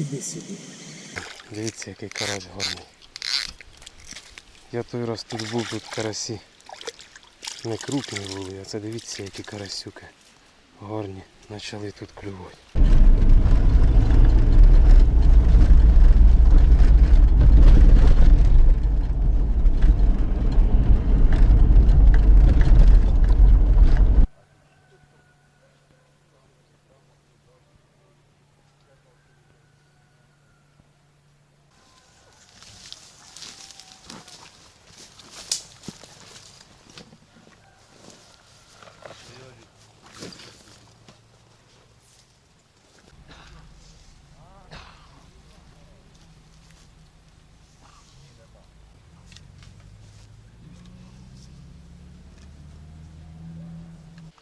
Іди сюди. Дивіться, який карась гарний. Я той раз тут був, тут карасі. Не крупні були, а це дивіться, які карасюки. Гарні. Почали тут клювати.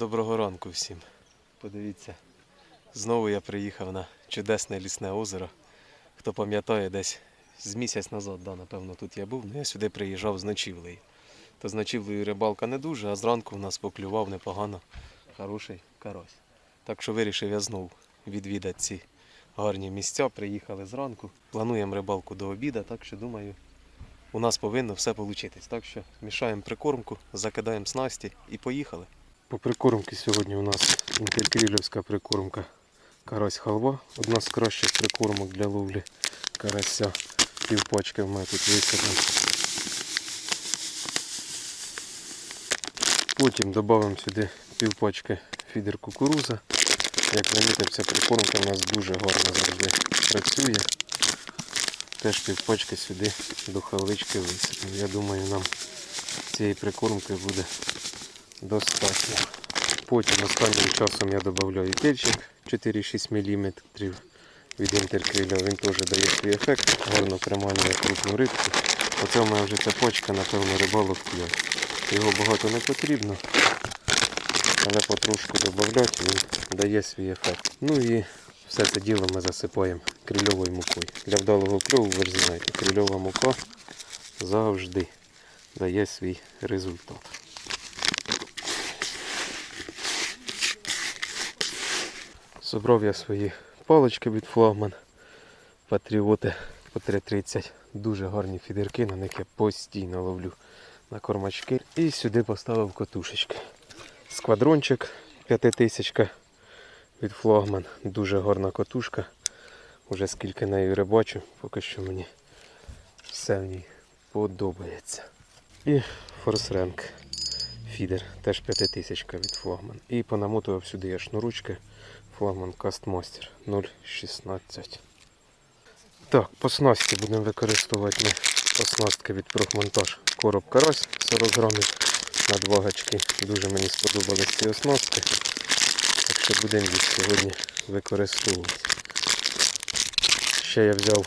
Доброго ранку всім. Подивіться, знову я приїхав на чудесне лісне озеро. Хто пам'ятає, десь з місяць назад, да, напевно, тут я був, але я сюди приїжджав з ночівлею. То з ночівлею рибалка не дуже, а зранку в нас поклював непогано хороший карась. Так що вирішив я знову відвідати ці гарні місця. Приїхали зранку. Плануємо рибалку до обіду, так що думаю, у нас повинно все вийти. Так що мішаємо прикормку, закидаємо снасті і поїхали. По прикормці сьогодні у нас інтеркрілівська прикормка карась халва. Одна з кращих прикормок для ловлі карася. Півпачки в мене тут висипано. Потім додамо сюди півпачки фідер кукуруза. Як замітив, ця прикормка у нас дуже гарно завжди працює. Теж півпачки сюди до халвички висипемо. Я думаю, нам цієї прикормки буде достатньо. Потім останнім часом я додаю перчик 4-6 мм від інтеркриля. Він теж дає свій ефект, гарно приманює крупну рибку. Оце в мене вже ця почка, напевно, рибалок 5. Його багато не потрібно, але потрошку додати він дає свій ефект. Ну і все це діло ми засипаємо крильовою мукою. Для вдалого кльову, ви ж знаєте, крильова мука завжди дає свій результат. Собрав я свої палички від флагман. Патріоти по 3.30. Дуже гарні фідерки, на них я постійно ловлю на кормачки. І сюди поставив котушечки. Сквадрончик 5000 від флагман. Дуже гарна котушка. Уже скільки нею рибачу, поки що мені все в ній подобається. І форсренк фідер, теж 5000 від флагман. І понамотував сюди я шнуручки флагман Кастмастер 0,16. Так, по снасті будемо використовувати оснастки від профмонтаж короб карась 40 грамів на два гачки. Дуже мені сподобались ці оснастки. Так що будемо їх сьогодні використовувати. Ще я взяв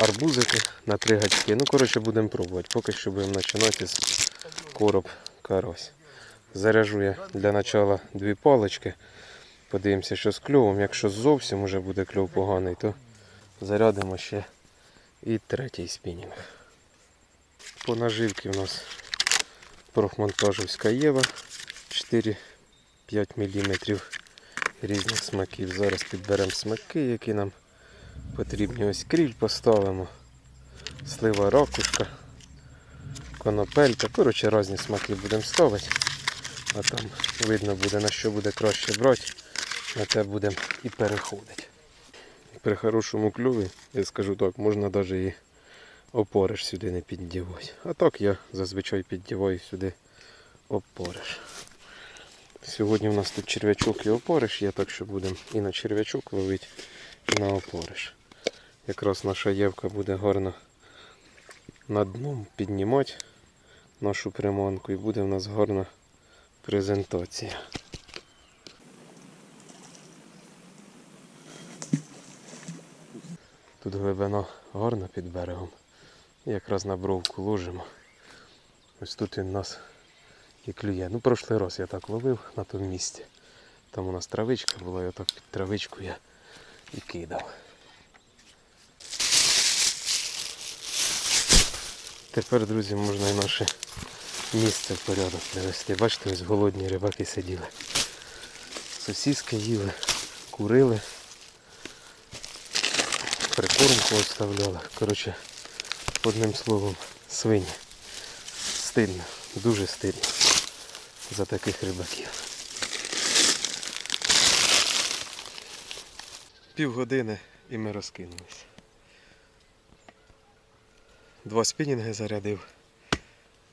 арбузики на три гачки. Ну, коротше, будемо пробувати. Поки що будемо починати з короб карась. Заряжу я для начала дві палички. Подивимося, що з кльовом. Якщо зовсім уже буде кльов поганий, то зарядимо ще і третій спінінг. По наживці у нас профмонтажівська Єва 4-5 мм різних смаків. Зараз підберемо смаки, які нам потрібні. Ось кріль поставимо, слива ракушка, конопелька. Коротше, різні смаки будемо ставити. А там видно буде на що буде краще брати. На те будемо і переходити. При хорошому клюві, я скажу так, можна навіть і опориш сюди не піддівати. А так я зазвичай піддіваю сюди опориш. Сьогодні у нас тут черв'ячок і опориш є, так що будемо і на черв'ячок ловити, і на опориш. Якраз наша євка буде гарно на дном піднімати нашу приманку і буде в нас гарна презентація. Тут глибина гарна під берегом. Якраз на бровку ложимо. Ось тут він нас і клює. Ну, прошлий раз я так ловив на тому місці. Там у нас травичка була, і отак під травичку я і кидав. Тепер, друзі, можна і наше місце в порядок привести. Бачите, ось голодні рибаки сиділи. Сосіски їли, курили. Прикормку оставляли. Коротше, одним словом, свині. Стидно, дуже стидно за таких рибаків. Півгодини і ми розкинулись. Два спінінги зарядив.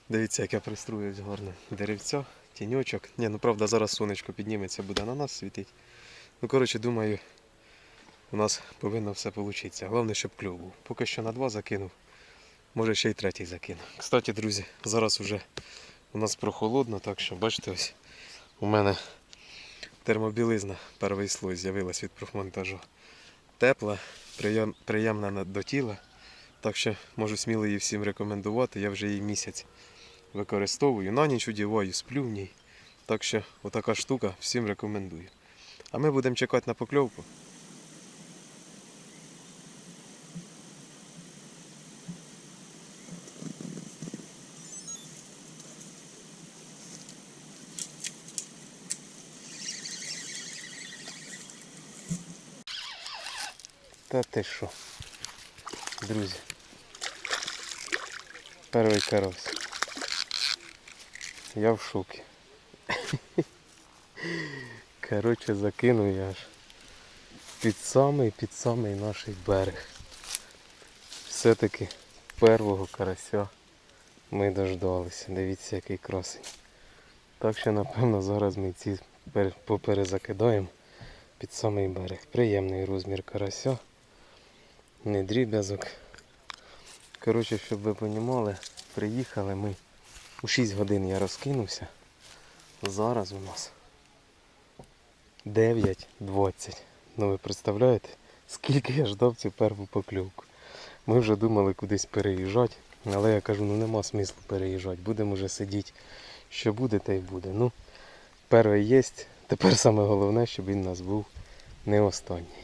Дивіться, як я пристроюсь гарно. Деревця, тіньочок. Ні, ну правда, зараз сонечко підніметься, буде на нас світить. Ну, коротше, думаю, у нас повинно все вийти. Головне, щоб клюв був. Поки що на два закинув. Може ще й третій закину. Кстати, друзі, зараз вже у нас прохолодно, так що бачите, ось у мене термобілизна перший слой з'явилась від профмонтажу. Тепла, приємна до тіла. Так що можу сміло її всім рекомендувати. Я вже її місяць використовую. На ніч одіваю, сплю в ній. Так що отака штука всім рекомендую. А ми будемо чекати на покльовку. Та ти що? Друзі. Перший карась. Я в шокі. Коротше, закинув я аж під самий під самий наш берег. Все-таки первого карася ми дождалися. Дивіться, який красень. Так що, напевно, зараз ми ці поперезакидаємо під самий берег. Приємний розмір карася. Не дріб'язок. Коротше, щоб ви розуміли, приїхали ми у 6 годин я розкинувся. Зараз у нас 9.20. Ну ви представляєте, скільки я ждав цю перву покльовку. Ми вже думали кудись переїжджати, але я кажу, ну нема смислу переїжджати. Будемо вже сидіти. Що буде, те й буде. Ну, перший є. Тепер саме головне, щоб він у нас був не останній.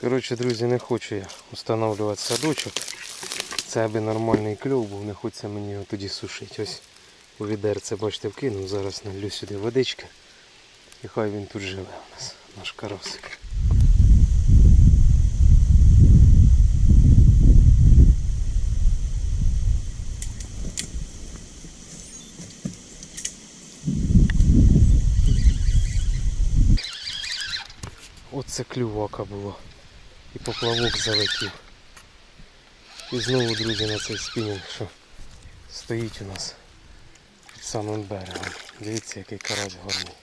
Коротше, друзі, не хочу я встановлювати садочок. Це аби нормальний кльов був, не хочеться мені його тоді сушити. Ось у відерце, бачите, вкинув, зараз налью сюди водички. І хай він тут живе у нас, наш карасик. Оце клювака було. І поплавок залетів. І знову, друзі, на цей спінінг, що стоїть у нас під самим берегом. Дивіться, який карась гарний.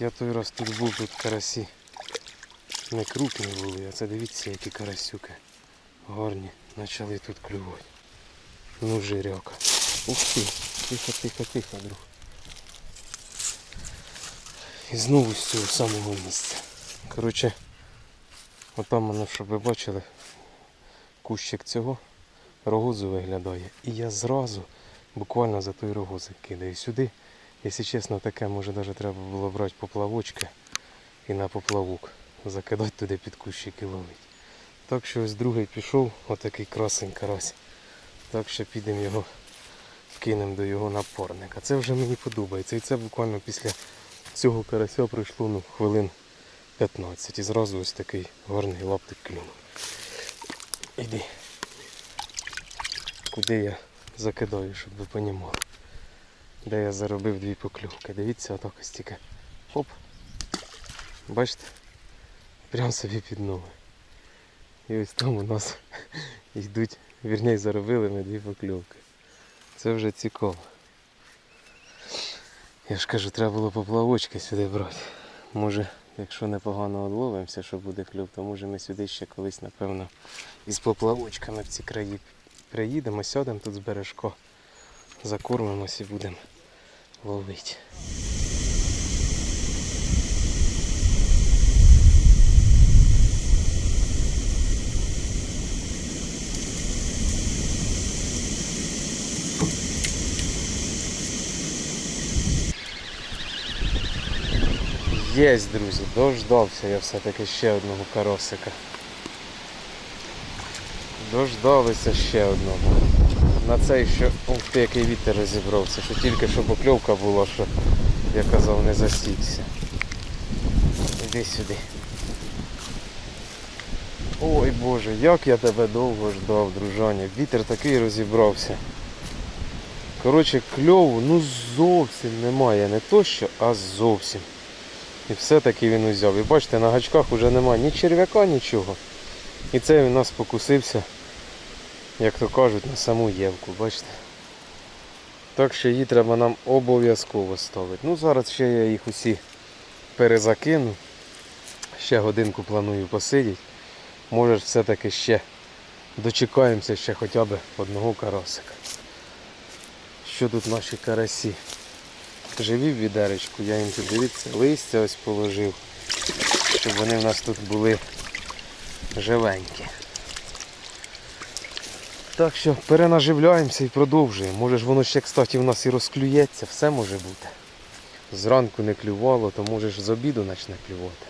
Я той раз тут був, тут карасі не крупні були, а це дивіться, які карасюки гарні. Почали тут клювати. Ну жиряка. Ух ти, тихо, тихо, тихо, друг. І знову з цього самого місця. Коротше, отам воно, щоб ви бачили, кущик цього рогозу виглядає. І я зразу буквально за той рогозик кидаю сюди. Якщо чесно, таке може навіть треба було брати поплавочки і на поплавок закидати туди під кущик і ловити. Так що ось другий пішов, отакий красень карась. Так що підемо його, вкинемо до його напарника. Це вже мені подобається. І це буквально після цього карася пройшло ну, хвилин 15. І зразу ось такий гарний лаптик клюнув. Іди. Куди я закидаю, щоб ви понімали. Де я заробив дві покльовки. Дивіться, отак ось тільки. Хоп. Бачите? Прям собі під ноги. І ось там у нас йдуть, вірніше заробили ми дві покльовки. Це вже цікаво. Я ж кажу, треба було поплавочки сюди брати. Може, якщо непогано одловимося, що буде клюв, то може ми сюди ще колись, напевно, із поплавочками в ці краї приїдемо, сядемо тут з бережко, закормимось і будемо ловити. Єсть, друзі, дождався я все-таки ще одного каросика. Дождалися ще одного. На цей що. Ух ти, який вітер розібрався, що тільки що покльовка була, що я казав, не засікся. Іди сюди. Ой Боже, як я тебе довго ждав, дружаня. Вітер такий розібрався. Коротше, кльову ну зовсім немає. Не то що, а зовсім. І все-таки він узяв. І бачите, на гачках вже немає ні черв'яка, нічого. І це він нас покусився, як то кажуть, на саму євку, бачите? Так що її треба нам обов'язково ставити. Ну зараз ще я їх усі перезакину. Ще годинку планую посидіти. Може все-таки ще дочекаємося ще хоча б одного карасика. Що тут наші карасі? Живі в відеречку, я їм тут дивіться, листя ось положив, щоб вони в нас тут були живенькі. Так що перенаживляємося і продовжуємо. Може ж воно ще, кстати, в нас і розклюється, все може бути. Зранку не клювало, то може ж з обіду почне клювати.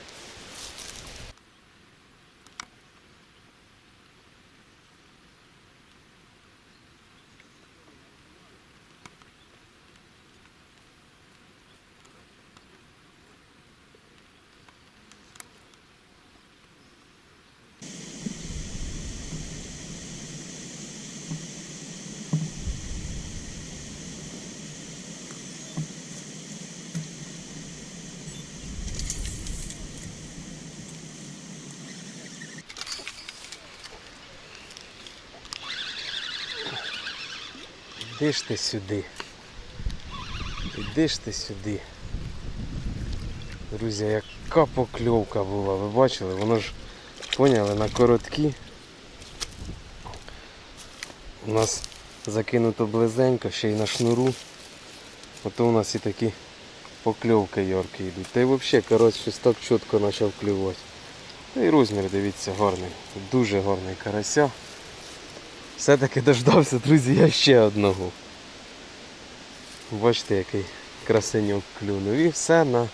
Іди ж ти сюди. Іди ж ти сюди. Друзі, яка покльовка була, ви бачили? Воно ж поняли на короткі. У нас закинуто близенько, ще й на шнуру. Ото у нас і такі покльовки яркі йдуть. Та й взагалі коротше щось так чітко почав клювати. Та й розмір, дивіться, гарний. Дуже гарний карася. Все-таки дождався, друзі, я ще одного. Бачите, який красеньок клюнув. І все на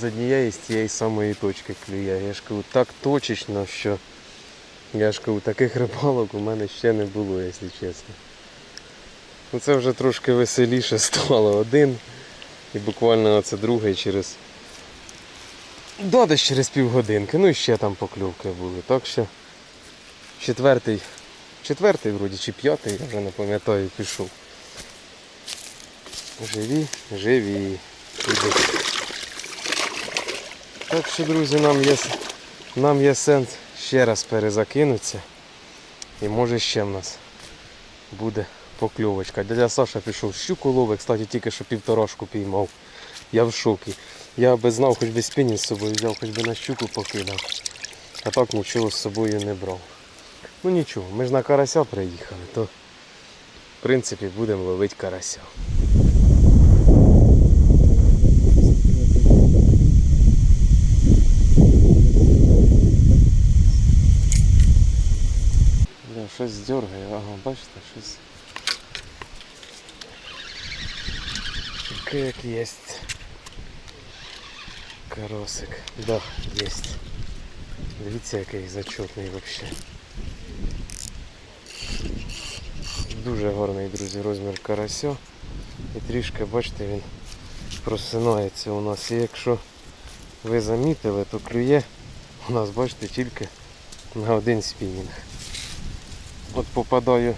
з однієї з тієї самої точки клює. Я ж кажу, так точечно, що я ж кажу, таких рибалок у мене ще не було, якщо чесно. Ну це вже трошки веселіше стало один. І буквально це другий через. Да, десь через півгодинки. Ну і ще там покльовки були. Так що четвертий четвертий вроді чи п'ятий, я вже не пам'ятаю, пішов. Живі, живі. Так що, друзі, нам є, нам є сенс ще раз перезакинутися. І може ще в нас буде покльовочка. Дядя Саша пішов щуку ловить, кстати, тільки що півторашку піймав. Я в шокі. Я би знав, хоч би спінінг з собою взяв, хоч би на щуку покидав. А так нічого з собою не брав. Ну нічого, ми ж на карася приїхали, то в принципі будемо ловити карася. Да, щось дергає, ага, бачите, щось. Таке як єсть. Каросик. Да, єсть. Дивіться, який зачетний взагалі. Дуже гарний, друзі, розмір карася. І трішки, бачите, він просинається у нас. І якщо ви замітили, то клює у нас, бачите, тільки на один спінінг. От попадаю,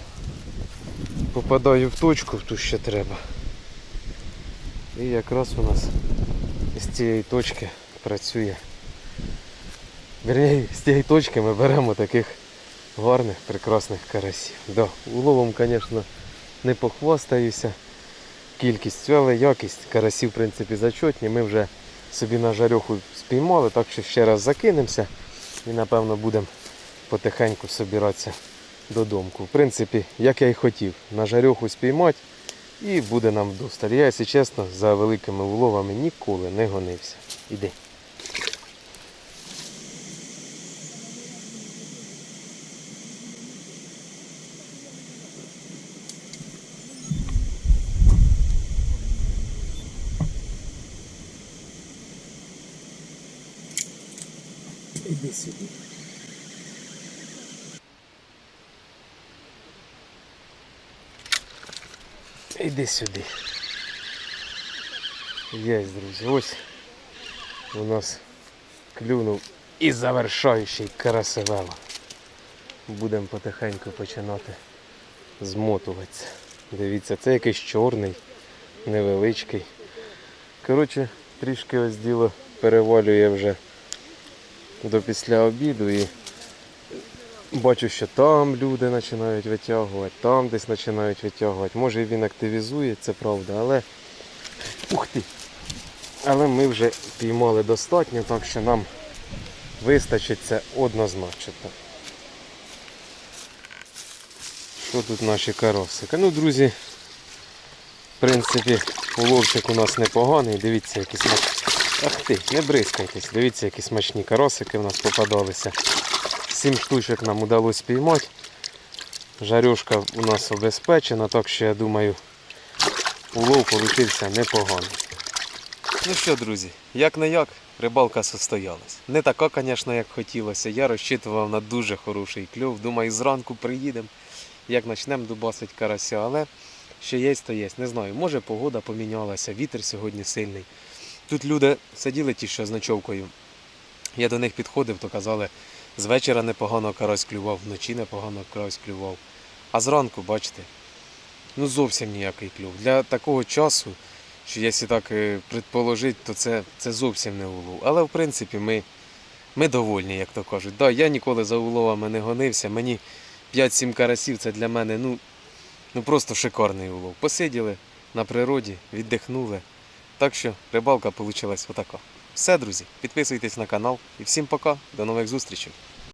попадаю в точку, в ту що треба. І якраз у нас з цієї точки працює. Вірніше, з цієї точки ми беремо таких гарних, прекрасних карасів. Да, уловом, звісно, не похвастаюся кількістю, але якість карасів, в принципі, зачетні. Ми вже собі на жарьоху спіймали, так що ще раз закинемося і напевно будемо потихеньку собиратися додому. В принципі, як я і хотів, на жарьоху спіймати і буде нам вдосталь. Я, якщо чесно, за великими уловами ніколи не гонився. Іди. Іди сюди. Іди сюди. Є, друзі, ось у нас клюнув і завершаючий карасевела. Будемо потихеньку починати змотуватися. Дивіться, це якийсь чорний, невеличкий. Коротше, трішки ось діло перевалює вже до після обіду і бачу, що там люди починають витягувати, там десь починають витягувати. Може він активізує, це правда, але. Ух ти! Але ми вже піймали достатньо, так що нам вистачить це однозначно. Що тут наші каросики? Ну, друзі, в принципі, уловчик у нас непоганий. Дивіться, які смачні. Ах ти, не бризкайтесь. Дивіться, які смачні каросики в нас попадалися. Сім штучок нам удалося піймати. Жарюшка у нас обезпечена, так що я думаю, улов получився непоганий. Ну що, друзі, як не як, рибалка состоялась. Не така, звісно, як хотілося. Я розчитував на дуже хороший кльов. Думаю, зранку приїдемо, як почнемо дубасити карася, але що є, то є. Не знаю, може погода помінялася, вітер сьогодні сильний. Тут люди сиділи ті, що з ночовкою. Я до них підходив, то казали, з вечора непогано карась клював, вночі непогано карась клював. А зранку, бачите, ну зовсім ніякий клюв. Для такого часу, що якщо так е, предположити, то це, це зовсім не улов. Але в принципі ми, ми довольні, як то кажуть. Да, я ніколи за уловами не гонився. Мені 5-7 карасів це для мене ну, ну просто шикарний улов. Посиділи на природі, віддихнули. Так що рибалка вийшла отака. Все, друзі, підписуйтесь на канал і всім пока, до нових зустрічей.